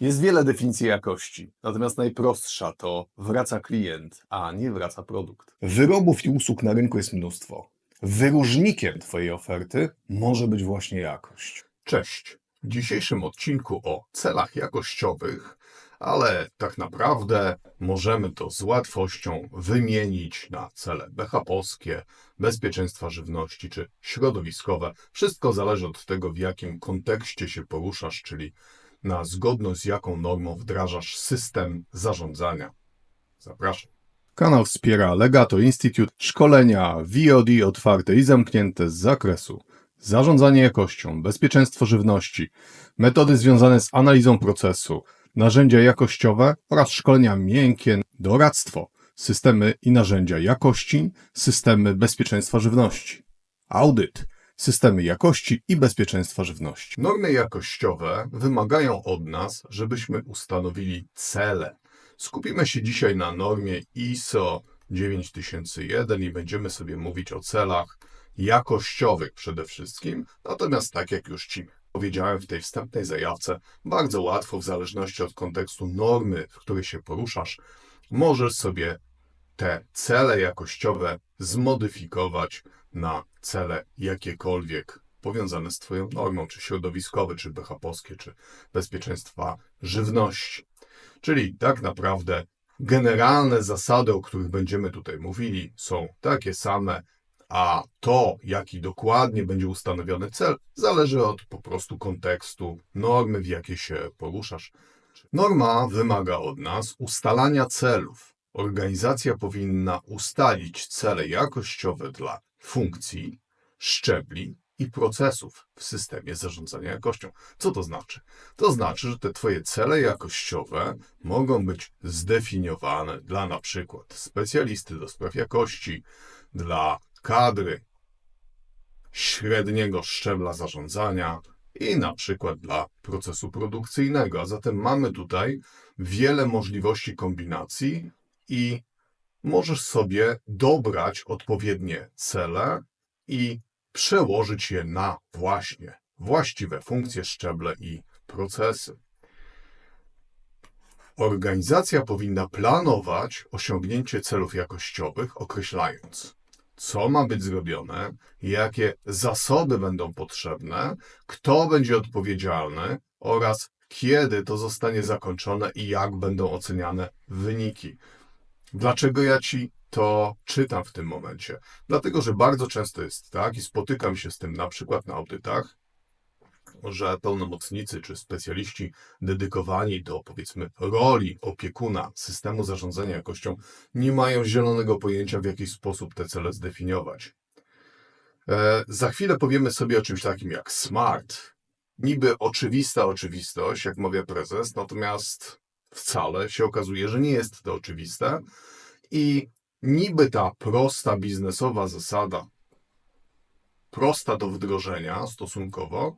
Jest wiele definicji jakości, natomiast najprostsza to wraca klient, a nie wraca produkt. Wyrobów i usług na rynku jest mnóstwo. Wyróżnikiem Twojej oferty może być właśnie jakość. Cześć. W dzisiejszym odcinku o celach jakościowych, ale tak naprawdę możemy to z łatwością wymienić na cele BHP-owskie, bezpieczeństwa żywności czy środowiskowe. Wszystko zależy od tego, w jakim kontekście się poruszasz, czyli na zgodność jaką normą wdrażasz system zarządzania. Zapraszam. Kanał wspiera Legato Institute, szkolenia VOD otwarte i zamknięte z zakresu zarządzanie jakością, bezpieczeństwo żywności, metody związane z analizą procesu, narzędzia jakościowe oraz szkolenia miękkie, doradztwo, systemy i narzędzia jakości, systemy bezpieczeństwa żywności, audyt, systemy jakości i bezpieczeństwa żywności. Normy jakościowe wymagają od nas, żebyśmy ustanowili cele. Skupimy się dzisiaj na normie ISO 9001 i będziemy sobie mówić o celach jakościowych przede wszystkim. Natomiast, tak jak już Ci powiedziałem w tej wstępnej zajawce, bardzo łatwo, w zależności od kontekstu normy, w której się poruszasz, możesz sobie te cele jakościowe zmodyfikować na cele jakiekolwiek powiązane z Twoją normą, czy środowiskowe, czy BHP-owskie, czy bezpieczeństwa żywności. Czyli tak naprawdę generalne zasady, o których będziemy tutaj mówili, są takie same, a to, jaki dokładnie będzie ustanowiony cel, zależy od po prostu kontekstu normy, w jakiej się poruszasz. Norma wymaga od nas ustalania celów. Organizacja powinna ustalić cele jakościowe dla funkcji, szczebli i procesów w systemie zarządzania jakością. Co to znaczy? To znaczy, że te Twoje cele jakościowe mogą być zdefiniowane dla na przykład specjalisty do spraw jakości, dla kadry średniego szczebla zarządzania i na przykład dla procesu produkcyjnego. A zatem mamy tutaj wiele możliwości kombinacji i możesz sobie dobrać odpowiednie cele i przełożyć je na właśnie właściwe funkcje, szczeble i procesy. Organizacja powinna planować osiągnięcie celów jakościowych, określając, co ma być zrobione, jakie zasoby będą potrzebne, kto będzie odpowiedzialny oraz kiedy to zostanie zakończone i jak będą oceniane wyniki. Dlaczego ja ci to czytam w tym momencie? Dlatego, że bardzo często jest tak i spotykam się z tym na przykład na audytach, że pełnomocnicy czy specjaliści dedykowani do powiedzmy roli opiekuna systemu zarządzania jakością nie mają zielonego pojęcia, w jaki sposób te cele zdefiniować. E, za chwilę powiemy sobie o czymś takim jak SMART. Niby oczywista oczywistość, jak mawia prezes, natomiast wcale się okazuje, że nie jest to oczywiste. I niby ta prosta biznesowa zasada, prosta do wdrożenia stosunkowo,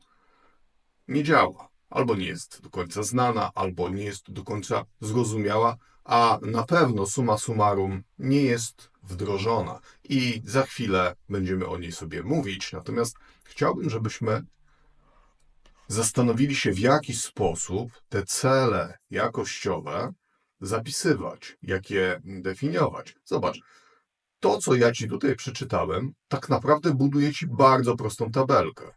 nie działa. Albo nie jest do końca znana, albo nie jest do końca zrozumiała, a na pewno summa summarum nie jest wdrożona. I za chwilę będziemy o niej sobie mówić. Natomiast chciałbym, żebyśmy zastanowili się, w jaki sposób te cele jakościowe zapisywać, jak je definiować. Zobacz, to, co ja Ci tutaj przeczytałem, tak naprawdę buduje Ci bardzo prostą tabelkę.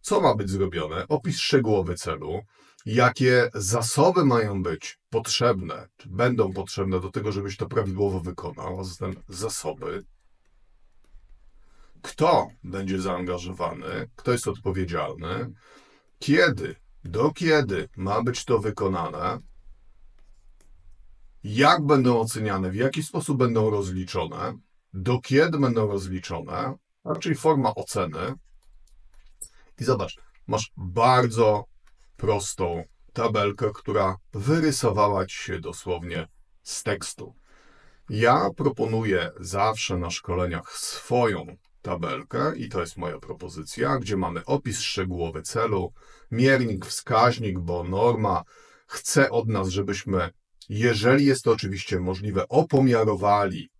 Co ma być zrobione? Opis szczegółowy celu, jakie zasoby mają być potrzebne, czy będą potrzebne do tego, żebyś to prawidłowo wykonał, a zatem zasoby, kto będzie zaangażowany, kto jest odpowiedzialny, kiedy, do kiedy ma być to wykonane, jak będą oceniane, w jaki sposób będą rozliczone, do kiedy będą rozliczone, raczej forma oceny. I zobacz, masz bardzo prostą tabelkę, która wyrysowała ci się dosłownie z tekstu. Ja proponuję zawsze na szkoleniach swoją tabelkę i to jest moja propozycja, gdzie mamy opis szczegółowy celu, miernik, wskaźnik, bo norma chce od nas, żebyśmy, jeżeli jest to oczywiście możliwe, opomiarowali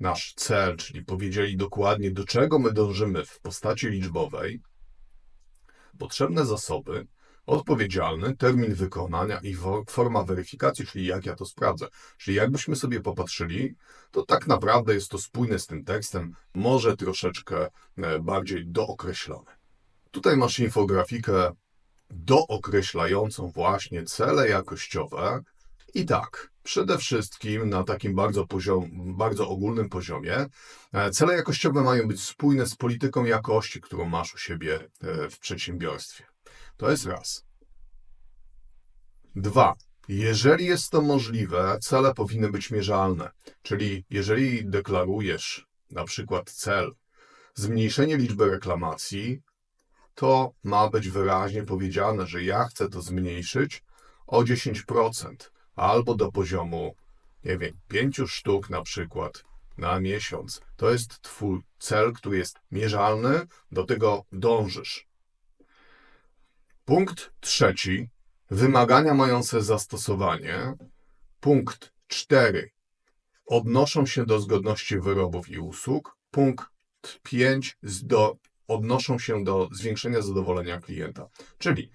nasz cel, czyli powiedzieli dokładnie, do czego my dążymy w postaci liczbowej, potrzebne zasoby, odpowiedzialny, termin wykonania i forma weryfikacji, czyli jak ja to sprawdzę. Czyli jakbyśmy sobie popatrzyli, to tak naprawdę jest to spójne z tym tekstem, może troszeczkę e, bardziej dookreślone. Tutaj masz infografikę dookreślającą właśnie cele jakościowe. I tak, przede wszystkim na takim bardzo, poziom, bardzo ogólnym poziomie, e, cele jakościowe mają być spójne z polityką jakości, którą masz u siebie e, w przedsiębiorstwie. To jest raz. Dwa. Jeżeli jest to możliwe, cele powinny być mierzalne. Czyli jeżeli deklarujesz na przykład cel zmniejszenie liczby reklamacji, to ma być wyraźnie powiedziane, że ja chcę to zmniejszyć o 10% albo do poziomu, nie wiem, 5 sztuk na przykład na miesiąc. To jest Twój cel, który jest mierzalny, do tego dążysz. Punkt trzeci. Wymagania mające zastosowanie. Punkt cztery. Odnoszą się do zgodności wyrobów i usług. Punkt pięć. Do, odnoszą się do zwiększenia zadowolenia klienta. Czyli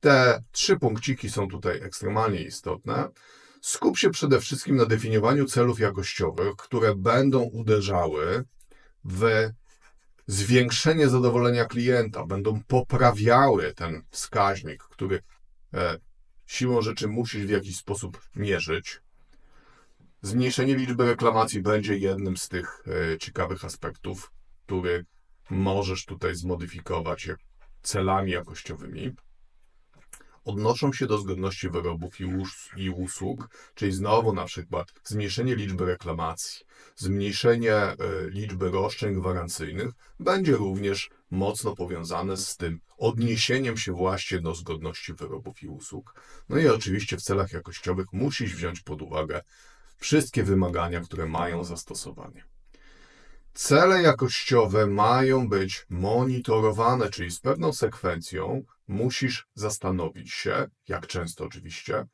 te trzy punkciki są tutaj ekstremalnie istotne. Skup się przede wszystkim na definiowaniu celów jakościowych, które będą uderzały w zwiększenie zadowolenia klienta, będą poprawiały ten wskaźnik, który e, siłą rzeczy musisz w jakiś sposób mierzyć. Zmniejszenie liczby reklamacji będzie jednym z tych e, ciekawych aspektów, który możesz tutaj zmodyfikować celami jakościowymi. Odnoszą się do zgodności wyrobów i, us- i usług, czyli znowu na przykład zmniejszenie liczby reklamacji, zmniejszenie e, liczby roszczeń gwarancyjnych będzie również mocno powiązane z tym odniesieniem się właśnie do zgodności wyrobów i usług. No i oczywiście w celach jakościowych musisz wziąć pod uwagę wszystkie wymagania, które mają zastosowanie. Cele jakościowe mają być monitorowane, czyli z pewną sekwencją musisz zastanowić się, jak często oczywiście,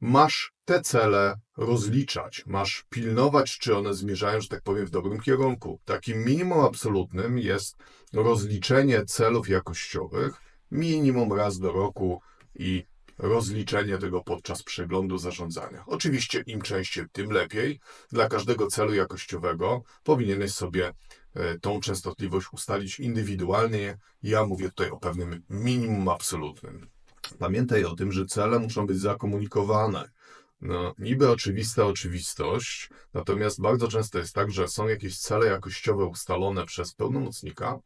masz te cele rozliczać, masz pilnować, czy one zmierzają, że tak powiem, w dobrym kierunku. Takim minimum absolutnym jest rozliczenie celów jakościowych minimum raz do roku i rozliczenie tego podczas przeglądu zarządzania. Oczywiście im częściej, tym lepiej. Dla każdego celu jakościowego powinieneś sobie e, tą częstotliwość ustalić indywidualnie. Ja mówię tutaj o pewnym minimum absolutnym. Pamiętaj o tym, że cele muszą być zakomunikowane. No, niby oczywista oczywistość, natomiast bardzo często jest tak, że są jakieś cele jakościowe ustalone przez pełnomocnika,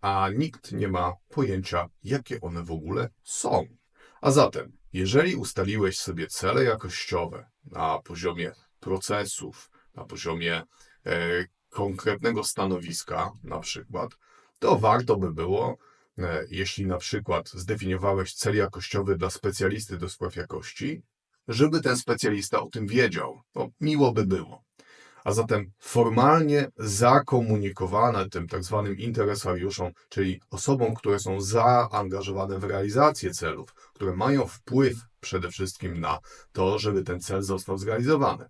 a nikt nie ma pojęcia, jakie one w ogóle są. A zatem, jeżeli ustaliłeś sobie cele jakościowe na poziomie procesów, na poziomie e, konkretnego stanowiska, na przykład, to warto by było, e, jeśli na przykład zdefiniowałeś cel jakościowy dla specjalisty do spraw jakości, żeby ten specjalista o tym wiedział. No, miło by było. A zatem formalnie zakomunikowane tym tak zwanym interesariuszom, czyli osobom, które są zaangażowane w realizację celów, które mają wpływ przede wszystkim na to, żeby ten cel został zrealizowany.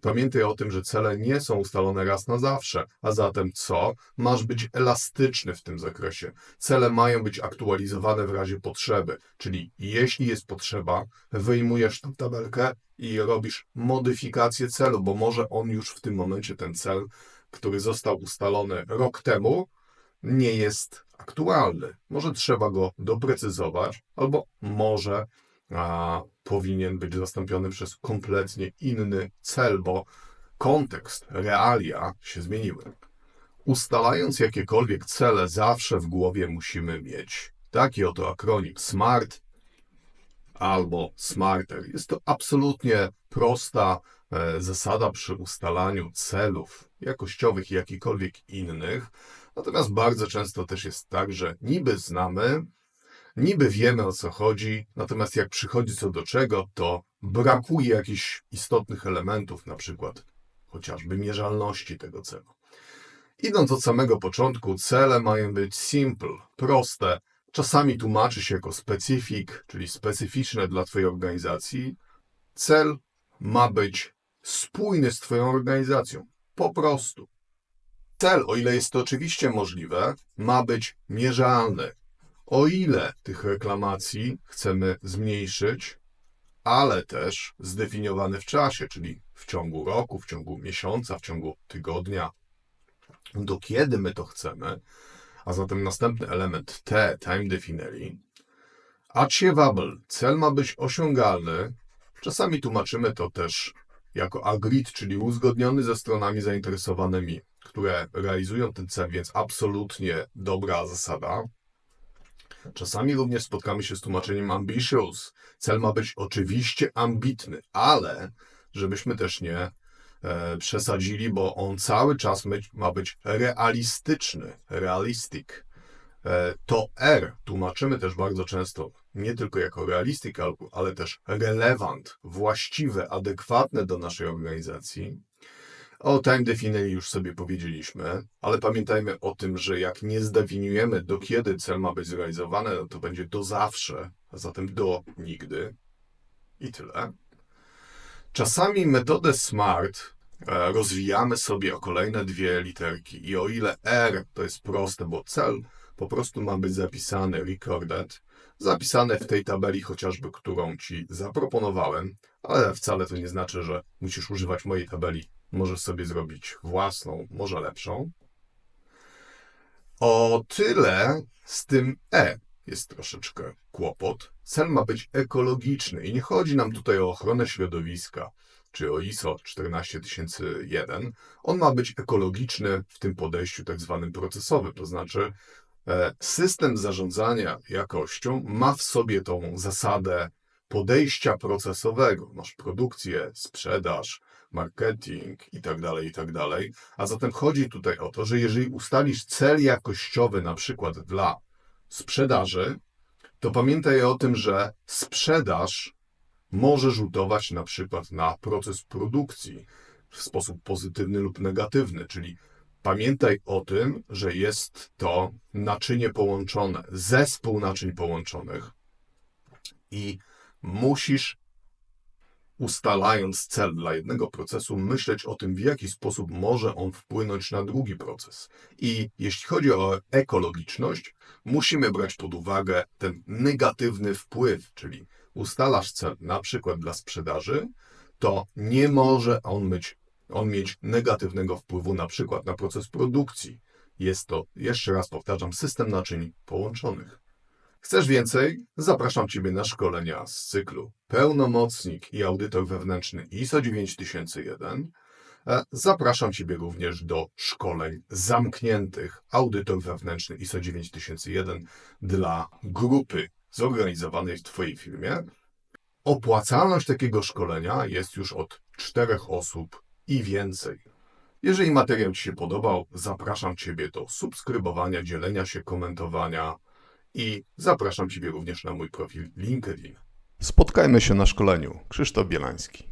Pamiętaj o tym, że cele nie są ustalone raz na zawsze, a zatem co? Masz być elastyczny w tym zakresie. Cele mają być aktualizowane w razie potrzeby, czyli jeśli jest potrzeba, wyjmujesz tę tabelkę i robisz modyfikację celu, bo może on już w tym momencie, ten cel, który został ustalony rok temu, nie jest aktualny. Może trzeba go doprecyzować, albo może a, powinien być zastąpiony przez kompletnie inny cel, bo kontekst, realia się zmieniły. Ustalając jakiekolwiek cele, zawsze w głowie musimy mieć taki oto akronim SMART albo SMARTER. Jest to absolutnie prosta e, zasada przy ustalaniu celów jakościowych i jakichkolwiek innych. Natomiast bardzo często też jest tak, że niby znamy, niby wiemy o co chodzi, natomiast jak przychodzi co do czego, to brakuje jakichś istotnych elementów, na przykład chociażby mierzalności tego celu. Idąc od samego początku, cele mają być simple, proste. Czasami tłumaczy się jako specyfik, czyli specyficzne dla Twojej organizacji. Cel ma być spójny z Twoją organizacją. Po prostu. Cel, o ile jest to oczywiście możliwe, ma być mierzalny. O ile tych reklamacji chcemy zmniejszyć, ale też zdefiniowane w czasie, czyli w ciągu roku, w ciągu miesiąca, w ciągu tygodnia, do kiedy my to chcemy, a zatem następny element T, time definery, achievable, cel ma być osiągalny, czasami tłumaczymy to też jako agreed, czyli uzgodniony ze stronami zainteresowanymi, które realizują ten cel, więc absolutnie dobra zasada. Czasami również spotkamy się z tłumaczeniem ambitious. Cel ma być oczywiście ambitny, ale żebyśmy też nie e, przesadzili, bo on cały czas ma być realistyczny, realistic. E, to R tłumaczymy też bardzo często nie tylko jako realistic, ale też relevant, właściwe, adekwatne do naszej organizacji. O time definery już sobie powiedzieliśmy, ale pamiętajmy o tym, że jak nie zdefiniujemy do kiedy cel ma być zrealizowany, to będzie do zawsze, a zatem do nigdy. I tyle. Czasami metodę SMART e, rozwijamy sobie o kolejne dwie literki i o ile R to jest proste, bo cel po prostu ma być zapisany, recorded, zapisane w tej tabeli chociażby, którą Ci zaproponowałem, ale wcale to nie znaczy, że musisz używać mojej tabeli. Możesz sobie zrobić własną, może lepszą. O tyle z tym E jest troszeczkę kłopot. Cel ma być ekologiczny i nie chodzi nam tutaj o ochronę środowiska czy o ISO 14001. On ma być ekologiczny w tym podejściu tak zwanym procesowym, to znaczy e, system zarządzania jakością ma w sobie tą zasadę podejścia procesowego. Masz produkcję, sprzedaż, marketing i tak dalej, i tak dalej. A zatem chodzi tutaj o to, że jeżeli ustalisz cel jakościowy na przykład dla sprzedaży, to pamiętaj o tym, że sprzedaż może rzutować na przykład na proces produkcji w sposób pozytywny lub negatywny, czyli pamiętaj o tym, że jest to naczynie połączone, zespół naczyń połączonych i musisz ustalając cel dla jednego procesu, myśleć o tym, w jaki sposób może on wpłynąć na drugi proces. I jeśli chodzi o ekologiczność, musimy brać pod uwagę ten negatywny wpływ, czyli ustalasz cel na przykład dla sprzedaży, to nie może on on mieć negatywnego wpływu na przykład na proces produkcji. Jest to, jeszcze raz powtarzam, system naczyń połączonych. Chcesz więcej? Zapraszam Ciebie na szkolenia z cyklu Pełnomocnik i Audytor Wewnętrzny ISO 9001. E, Zapraszam Ciebie również do szkoleń zamkniętych Audytor Wewnętrzny ISO 9001 dla grupy zorganizowanej w Twojej firmie. Opłacalność takiego szkolenia jest już od czterech osób i więcej. Jeżeli materiał Ci się podobał, zapraszam Ciebie do subskrybowania, dzielenia się, komentowania i zapraszam Ciebie również na mój profil LinkedIn. Spotkajmy się na szkoleniu. Krzysztof Bielański.